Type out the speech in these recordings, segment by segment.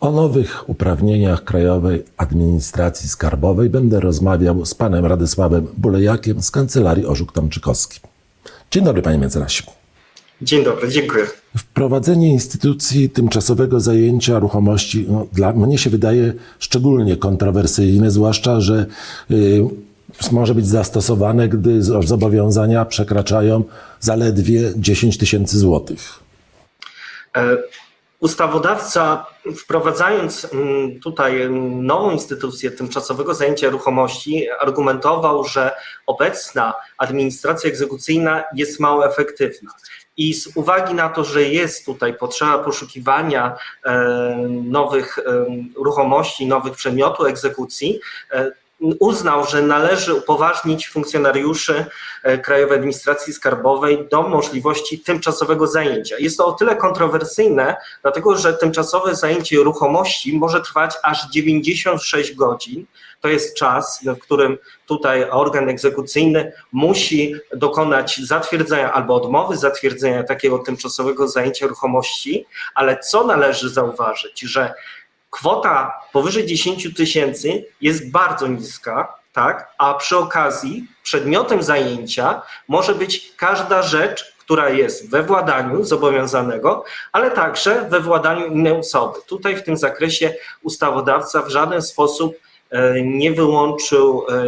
O nowych uprawnieniach Krajowej Administracji Skarbowej będę rozmawiał z panem Radysławem Bulejakiem z Kancelarii Orzuk Tomczykowski. Dzień dobry, panie mecenasie. Dzień dobry, dziękuję. Wprowadzenie instytucji tymczasowego zajęcia ruchomości no, dla mnie się wydaje szczególnie kontrowersyjne, zwłaszcza, że y, może być zastosowane, gdy zobowiązania przekraczają zaledwie 10 tysięcy złotych. E, Ustawodawca, wprowadzając mm, tutaj nową instytucję tymczasowego zajęcia ruchomości, argumentował, że obecna administracja egzekucyjna jest mało efektywna. I z uwagi na to, że jest tutaj potrzeba poszukiwania e, nowych e, ruchomości, nowych przedmiotów egzekucji, e, uznał, że należy upoważnić funkcjonariuszy e, Krajowej Administracji Skarbowej do możliwości tymczasowego zajęcia. Jest to o tyle kontrowersyjne, dlatego że tymczasowe zajęcie ruchomości może trwać aż 96 godzin. To jest czas, w którym tutaj organ egzekucyjny musi dokonać zatwierdzenia albo odmowy zatwierdzenia takiego tymczasowego zajęcia ruchomości, ale co należy zauważyć, że kwota powyżej 10 tysięcy jest bardzo niska, tak? a przy okazji przedmiotem zajęcia może być każda rzecz, która jest we władaniu zobowiązanego, ale także we władaniu innej osoby. Tutaj w tym zakresie ustawodawca w żaden sposób e, nie wyłączył e,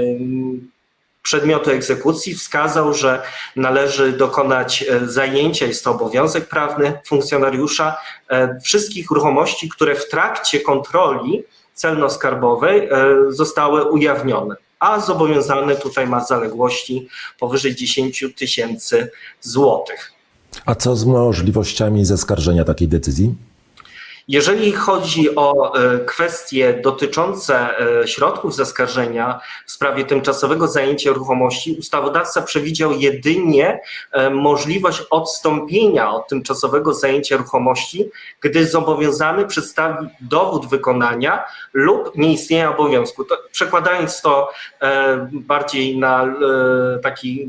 przedmiotu egzekucji, wskazał, że należy dokonać e, zajęcia, jest to obowiązek prawny funkcjonariusza, e, wszystkich ruchomości, które w trakcie kontroli celno-skarbowej e, zostały ujawnione, a zobowiązany tutaj ma zaległości powyżej 10 tysięcy złotych. A co z możliwościami zaskarżenia takiej decyzji? Jeżeli chodzi o e, kwestie dotyczące e, środków zaskarżenia w sprawie tymczasowego zajęcia ruchomości, ustawodawca przewidział jedynie e, możliwość odstąpienia od tymczasowego zajęcia ruchomości, gdy zobowiązany przedstawi dowód wykonania lub nieistnienia obowiązku. To, przekładając to bardziej na taki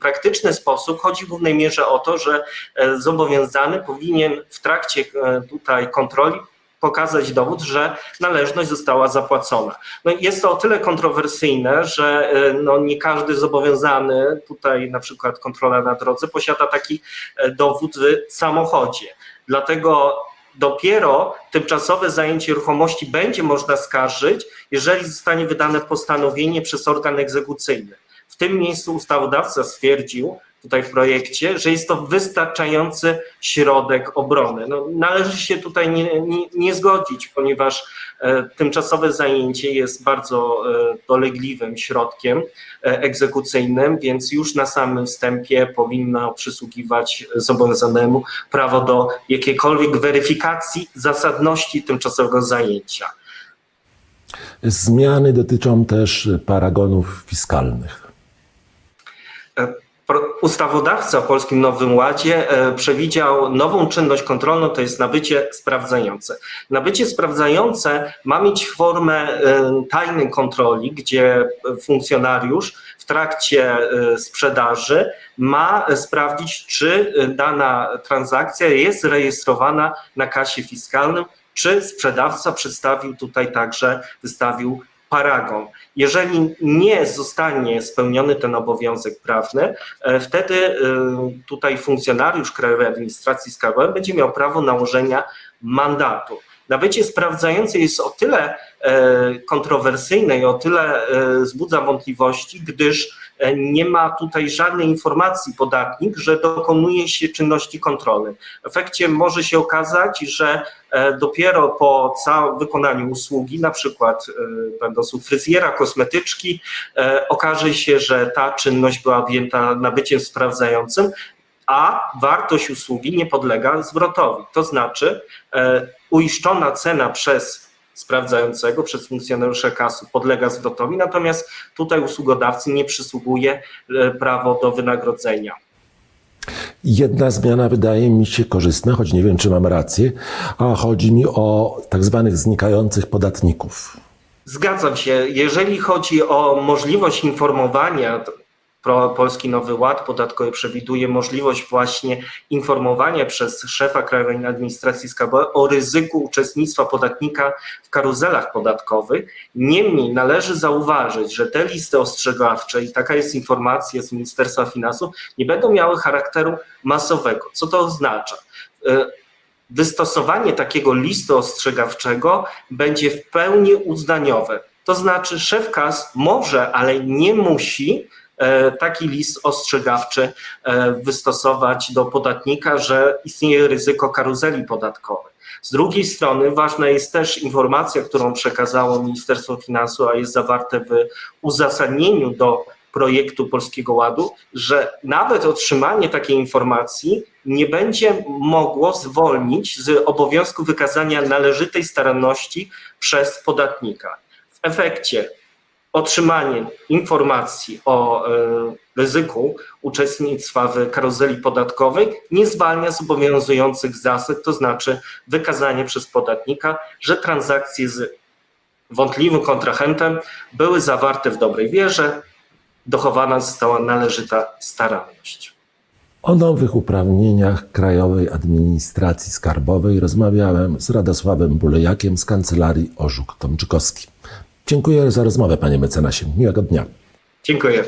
praktyczny sposób, chodzi w głównej mierze o to, że zobowiązany powinien w trakcie e, kontroli pokazać dowód, że należność została zapłacona. No jest to o tyle kontrowersyjne, że e, no nie każdy zobowiązany, tutaj na przykład kontrola na drodze, posiada taki e, dowód w samochodzie. Dlatego dopiero tymczasowe zajęcie ruchomości będzie można skarżyć, jeżeli zostanie wydane postanowienie przez organ egzekucyjny. W tym miejscu ustawodawca stwierdził tutaj w projekcie, że jest to wystarczający środek obrony. No, należy się tutaj nie, nie, nie zgodzić, ponieważ e, tymczasowe zajęcie jest bardzo e, dolegliwym środkiem e, egzekucyjnym, więc już na samym wstępie powinno przysługiwać zobowiązanemu prawo do jakiejkolwiek weryfikacji zasadności tymczasowego zajęcia. Zmiany dotyczą też paragonów fiskalnych. Pro- Ustawodawca w Polskim Nowym Ładzie e, przewidział nową czynność kontrolną, to jest nabycie sprawdzające. Nabycie sprawdzające ma mieć formę e, tajnej kontroli, gdzie funkcjonariusz w trakcie e, sprzedaży ma sprawdzić, czy dana transakcja jest rejestrowana na kasie fiskalnym, czy sprzedawca przedstawił tutaj także, wystawił paragon. Jeżeli nie zostanie spełniony ten obowiązek prawny, e, wtedy e, tutaj funkcjonariusz Krajowej Administracji Skarbowej będzie miał prawo nałożenia mandatu. Nabycie sprawdzające jest o tyle e, kontrowersyjne i o tyle e, wzbudza wątpliwości, gdyż e, nie ma tutaj żadnej informacji podatnik, że dokonuje się czynności kontrolnej. W efekcie może się okazać, że dopiero po całym wykonaniu usługi, na przykład będąc u fryzjera, kosmetyczki, okaże się, że ta czynność była objęta nabyciem sprawdzającym, a wartość usługi nie podlega zwrotowi. To znaczy e, uiszczona cena przez sprawdzającego, przez funkcjonariusza kasu podlega zwrotowi, natomiast tutaj usługodawcy nie przysługuje e, prawo do wynagrodzenia. Jedna zmiana wydaje mi się korzystna, choć nie wiem, czy mam rację, a chodzi mi o tak zwanych znikających podatników. Zgadzam się. Jeżeli chodzi o możliwość informowania, Polski Nowy Ład podatkowy przewiduje możliwość właśnie informowania przez szefa Krajowej Administracji Skarbowej o ryzyku uczestnictwa podatnika w karuzelach podatkowych. Niemniej należy zauważyć, że te listy ostrzegawcze, i taka jest informacja z Ministerstwa Finansów, nie będą miały charakteru masowego. Co to oznacza? E, Wystosowanie takiego listu ostrzegawczego będzie w pełni uznaniowe. To znaczy, szef kas może, ale nie musi taki list ostrzegawczy e, wystosować do podatnika, że istnieje ryzyko karuzeli podatkowej. Z drugiej strony ważna jest też informacja, którą przekazało Ministerstwo Finansów, a jest zawarte w uzasadnieniu do projektu Polskiego Ładu, że nawet otrzymanie takiej informacji nie będzie mogło zwolnić z obowiązku wykazania należytej staranności przez podatnika. W efekcie otrzymanie informacji o e, ryzyku uczestnictwa w karuzeli podatkowej nie zwalnia z obowiązujących zasad, to znaczy wykazanie przez podatnika, że transakcje z wątpliwym kontrahentem były zawarte w dobrej wierze, dochowana została należyta staranność. O nowych uprawnieniach Krajowej Administracji Skarbowej rozmawiałem z Radosławem Bulejakiem z Kancelarii Orzuk Tomczykowski. Dziękuję za rozmowę, panie mecenasie. Miłego dnia. Dziękuję.